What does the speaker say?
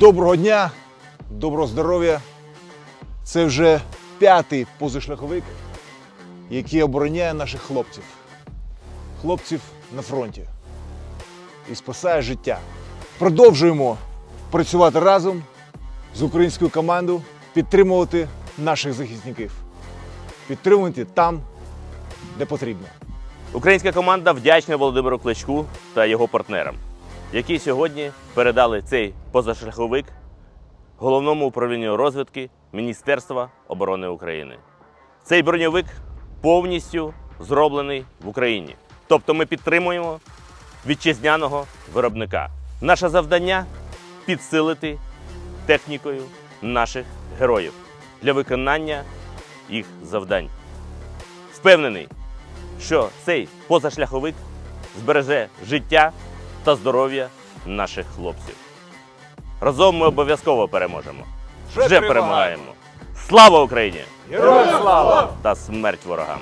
Доброго дня, доброго здоров'я. Це вже п'ятий позашляховик, який обороняє наших хлопців. Хлопців на фронті. І спасає життя. Продовжуємо працювати разом з українською командою, підтримувати наших захисників. Підтримуйте там, де потрібно. Українська команда вдячна Володимиру Кличку та його партнерам, які сьогодні передали цей позашляховик головному управлінню розвідки Міністерства оборони України. Цей броньовик повністю зроблений в Україні. Тобто ми підтримуємо вітчизняного виробника. Наше завдання підсилити технікою наших героїв для виконання їх завдань. Впевнений, що цей позашляховик збереже життя та здоров'я наших хлопців. Разом ми обов'язково переможемо. Вже перемагаємо. Слава Україні! Героям слава! Та смерть ворогам!